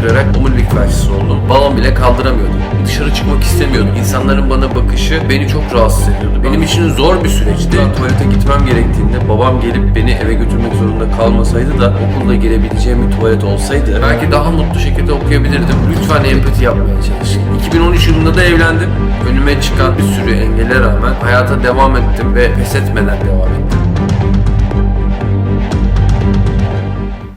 kırarak omurilik felçlisi oldum. Balon bile kaldıramıyordum. Dışarı çıkmak istemiyordum. İnsanların bana bakışı beni çok rahatsız ediyordu. Benim için zor bir süreçti. Tuvalete gitmem gerektiğinde babam gelip beni eve götürmek zorunda kalmasaydı da okulda girebileceğim bir tuvalet olsaydı belki daha mutlu şekilde okuyabilirdim. Lütfen empati yapmaya çalışın. 2013 yılında da evlendim. Önüme çıkan bir sürü engele rağmen hayata devam ettim ve pes etmeden devam ettim.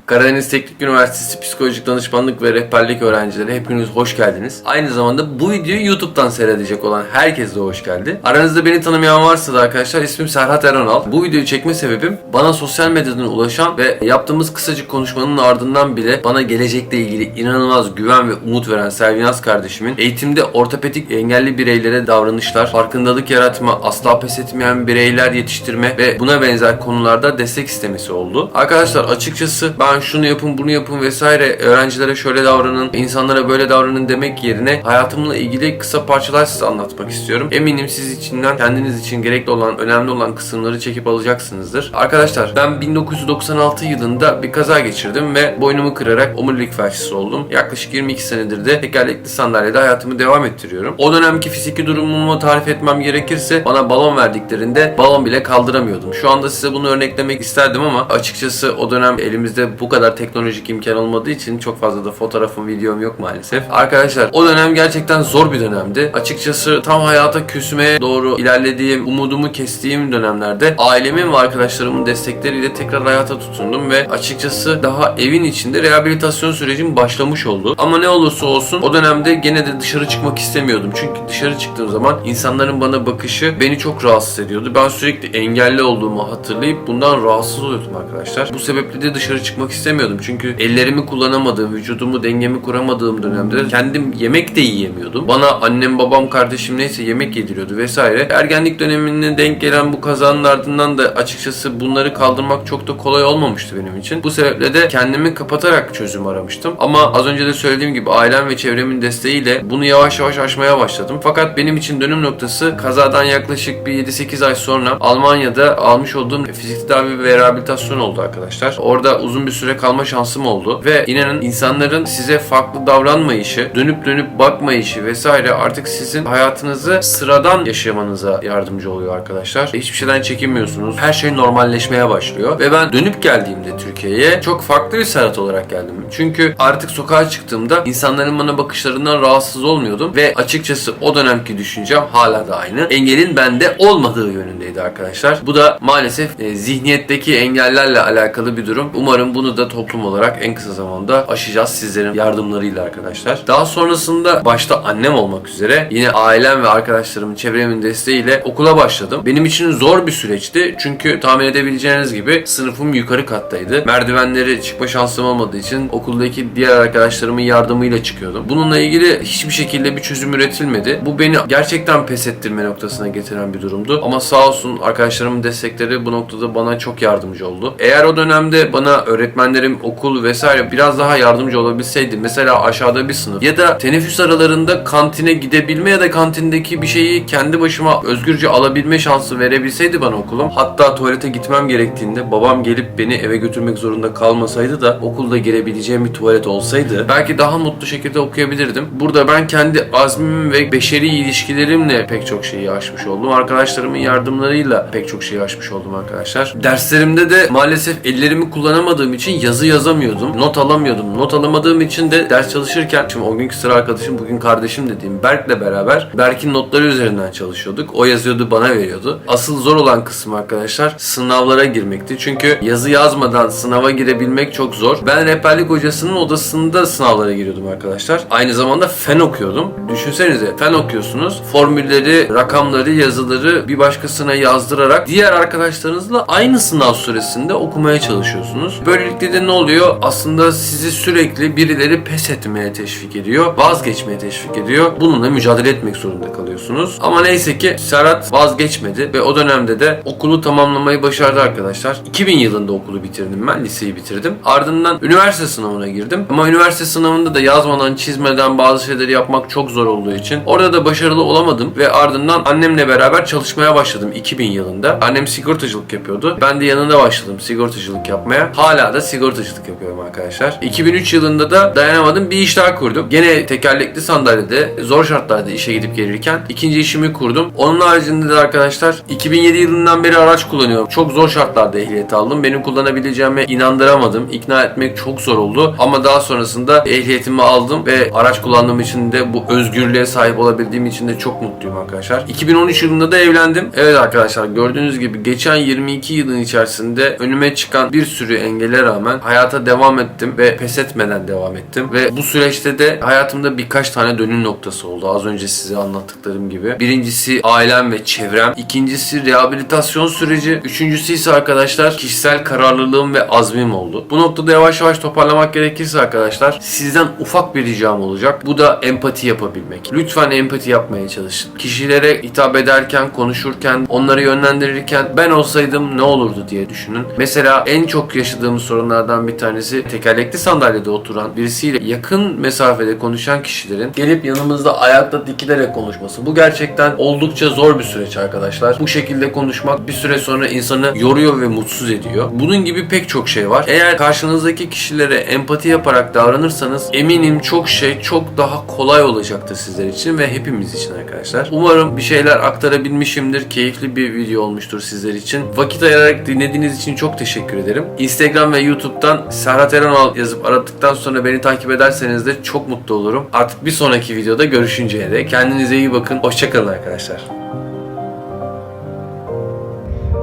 Karadeniz Teknik Üniversitesi Psikolojik Danışmanlık ve Rehberlik öğrencileri hepiniz hoş geldiniz. Aynı zamanda bu videoyu YouTube'dan seyredecek olan herkes de hoş geldi. Aranızda beni tanımayan varsa da arkadaşlar ismim Serhat Eronal. Bu videoyu çekme sebebim bana sosyal medyadan ulaşan ve yaptığımız kısacık konuşmanın ardından bile bana gelecekle ilgili inanılmaz güven ve umut veren Selvinaz kardeşimin eğitimde ortopedik engelli bireylere davranışlar, farkındalık yaratma, asla pes etmeyen bireyler yetiştirme ve buna benzer konularda destek istemesi oldu. Arkadaşlar açıkçası ben şunu yapın bunu yapın vesaire öğrencilere şöyle davranın, insanlara böyle davranın demek yerine hayatımla ilgili kısa parçalar size anlatmak istiyorum. Eminim siz içinden kendiniz için gerekli olan, önemli olan kısımları çekip alacaksınızdır. Arkadaşlar ben 1996 yılında bir kaza geçirdim ve boynumu kırarak omurilik felçlisi oldum. Yaklaşık 22 senedir de tekerlekli sandalyede hayatımı devam ettiriyorum. O dönemki fiziki durumumu tarif etmem gerekirse bana balon verdiklerinde balon bile kaldıramıyordum. Şu anda size bunu örneklemek isterdim ama açıkçası o dönem elimizde bu kadar teknolojik imkan olmadığı için çok fazla da fotoğrafım, videom yok maalesef. Arkadaşlar o dönem gerçekten zor bir dönemdi. Açıkçası tam hayata küsmeye doğru ilerlediğim, umudumu kestiğim dönemlerde ailemin ve arkadaşlarımın destekleriyle tekrar hayata tutundum ve açıkçası daha evin içinde rehabilitasyon sürecim başlamış oldu. Ama ne olursa olsun o dönemde gene de dışarı çıkmak istemiyordum. Çünkü dışarı çıktığım zaman insanların bana bakışı beni çok rahatsız ediyordu. Ben sürekli engelli olduğumu hatırlayıp bundan rahatsız oluyordum arkadaşlar. Bu sebeple de dışarı çıkmak istemiyordum. Çünkü ellerimi kullanamadığım, vücudumu dengemi kuramadığım dönemde kendim yemek de yiyemiyordum. Bana annem, babam, kardeşim neyse yemek yediriyordu vesaire. Ergenlik dönemine denk gelen bu kazanın ardından da açıkçası bunları kaldırmak çok da kolay olmamıştı benim için. Bu sebeple de kendimi kapatarak çözüm aramıştım. Ama az önce de söylediğim gibi ailem ve çevremin desteğiyle bunu yavaş yavaş aşmaya başladım. Fakat benim için dönüm noktası kazadan yaklaşık bir 7-8 ay sonra Almanya'da almış olduğum fizik tedavi ve rehabilitasyon oldu arkadaşlar. Orada uzun bir süre kalma şansım oldu ve inanın insanların size farklı davranmayışı, dönüp dönüp bakmayışı vesaire artık sizin hayatınızı sıradan yaşamanıza yardımcı oluyor arkadaşlar. Hiçbir şeyden çekinmiyorsunuz. Her şey normalleşmeye başlıyor ve ben dönüp geldiğimde Türkiye'ye çok farklı bir Serhat olarak geldim. Çünkü artık sokağa çıktığımda insanların bana bakışlarından rahatsız olmuyordum ve açıkçası o dönemki düşüncem hala da aynı. Engelin bende olmadığı yönündeydi arkadaşlar. Bu da maalesef e, zihniyetteki engellerle alakalı bir durum. Umarım bunu da toplum olarak en kısa zamanda aşacağız sizlerin yardımlarıyla arkadaşlar. Daha sonrasında başta annem olmak üzere yine ailem ve arkadaşlarımın çevremin desteğiyle okula başladım. Benim için zor bir süreçti. Çünkü tahmin edebileceğiniz gibi sınıfım yukarı kattaydı. Merdivenleri çıkma şansım olmadığı için okuldaki diğer arkadaşlarımın yardımıyla çıkıyordum. Bununla ilgili hiçbir şekilde bir çözüm üretilmedi. Bu beni gerçekten pes ettirme noktasına getiren bir durumdu. Ama sağ olsun arkadaşlarımın destekleri bu noktada bana çok yardımcı oldu. Eğer o dönemde bana öğretmenlerim, okul vesaire biraz daha yardımcı olabilseydi mesela aşağıda bir sınıf ya da teneffüs aralarında kantine gidebilme ya da kantindeki bir şeyi kendi başıma özgürce alabilme şansı verebilseydi bana okulum. Hatta tuvalete gitmem gerektiğinde babam gelip beni eve götürmek zorunda kalmasaydı da okulda girebileceğim bir tuvalet olsaydı belki daha mutlu şekilde okuyabilirdim. Burada ben kendi azmim ve beşeri ilişkilerimle pek çok şeyi aşmış oldum. Arkadaşlarımın yardımlarıyla pek çok şeyi aşmış oldum arkadaşlar. Derslerimde de maalesef ellerimi kullanamadığım için yazı yazamıyordum. Not alamıyordum. Not alamadığım için de ders çalışırken şimdi o günkü sıra arkadaşım bugün kardeşim dediğim Berk'le beraber Berk'in notları üzerinden çalışıyorduk. O yazıyordu bana veriyordu. Asıl zor olan kısım arkadaşlar sınavlara girmekti. Çünkü yazı yazmadan sınava girebilmek çok zor. Ben rehberlik hocasının odasında sınavlara giriyordum arkadaşlar. Aynı zamanda fen okuyordum. Düşünsenize fen okuyorsunuz. Formülleri, rakamları, yazıları bir başkasına yazdırarak diğer arkadaşlarınızla aynı sınav süresinde okumaya çalışıyorsunuz. Böylelikle de ne oluyor? Aslında sizi sürekli birileri pes etmeye teşvik ediyor. Vazgeçmeye teşvik ediyor. Bununla mücadele etmek zorunda kalıyorsunuz. Ama neyse ki Serhat vazgeçmedi ve o dönemde de okulu tamamlamayı başardı arkadaşlar. 2000 yılında okulu bitirdim ben. Liseyi bitirdim. Ardından üniversite sınavına girdim. Ama üniversite sınavında da yazmadan, çizmeden bazı şeyleri yapmak çok zor olduğu için orada da başarılı olamadım ve ardından annemle beraber çalışmaya başladım 2000 yılında. Annem sigortacılık yapıyordu. Ben de yanında başladım sigortacılık yapmaya. Hala da sigortacılık yapıyorum arkadaşlar. 2003 yılında da dayanamadım bir iş daha kurdum. Gene tekerlekli sandalyede zor şartlarda işe gidip gelirken ikinci işimi kurdum. Onun haricinde de arkadaşlar 2007 yılından beri araç kullanıyorum. Çok zor şartlarda ehliyet aldım. Benim kullanabileceğime inandıramadım. İkna etmek çok zor oldu. Ama daha sonrasında ehliyetimi aldım ve araç kullandığım için de bu özgürlüğe sahip olabildiğim için de çok mutluyum arkadaşlar. 2013 yılında da evlendim. Evet arkadaşlar gördüğünüz gibi geçen 22 yılın içerisinde önüme çıkan bir sürü engele rağmen hayata devam ettim ve pes etmeden devam ettim. Ve bu süreçte de hayatımda birkaç tane dönüm noktası oldu. Az önce size anlattıklarım gibi. Birincisi ailem ve çevrem. İkincisi rehabilitasyon süreci. Üçüncüsü ise arkadaşlar kişisel kararlılığım ve azmim oldu. Bu noktada yavaş yavaş toparlamak gerekirse arkadaşlar sizden ufak bir ricam olacak. Bu da empati yapabilmek. Lütfen empati yapmaya çalışın. Kişilere hitap ederken, konuşurken, onları yönlendirirken ben olsaydım ne olurdu diye düşünün. Mesela en çok yaşadığımız sorunlardan bir tanesi tekerlekli sandalyede oturan birisiyle yakın mesafede konuşan kişilerin gelip yanımızda ayakta dikilerek konuşması. Bu gerçekten oldukça zor bir süreç arkadaşlar. Bu şekilde konuşmak bir süre sonra insanı yoruyor ve mutsuz ediyor. Bunun gibi pek çok şey var. Eğer karşınızdaki kişilere empati yaparak davranırsanız eminim çok şey çok daha kolay olacaktır sizler için ve hepimiz için arkadaşlar. Umarım bir şeyler aktarabilmişimdir. Keyifli bir video olmuştur sizler için. Vakit ayırarak dinlediğiniz için çok teşekkür ederim. Instagram ve YouTube'dan Serhat Erenal yazıp aradıktan sonra beni takip ederseniz de çok mutlu olurum. Artık bir sonraki videoda görüşünceye dek kendinize iyi bakın. Hoşçakalın arkadaşlar.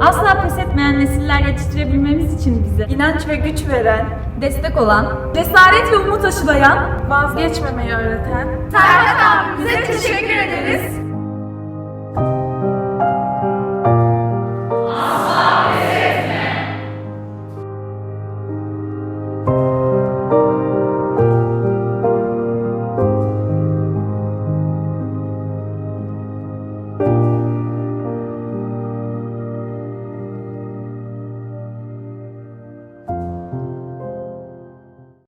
Asla pes etmeyen nesiller yetiştirebilmemiz için bize İnanç ve güç veren, destek olan, cesaret ve umut aşılayan, vazgeçmemeyi öğreten Serhat abimize teşekkür ederiz.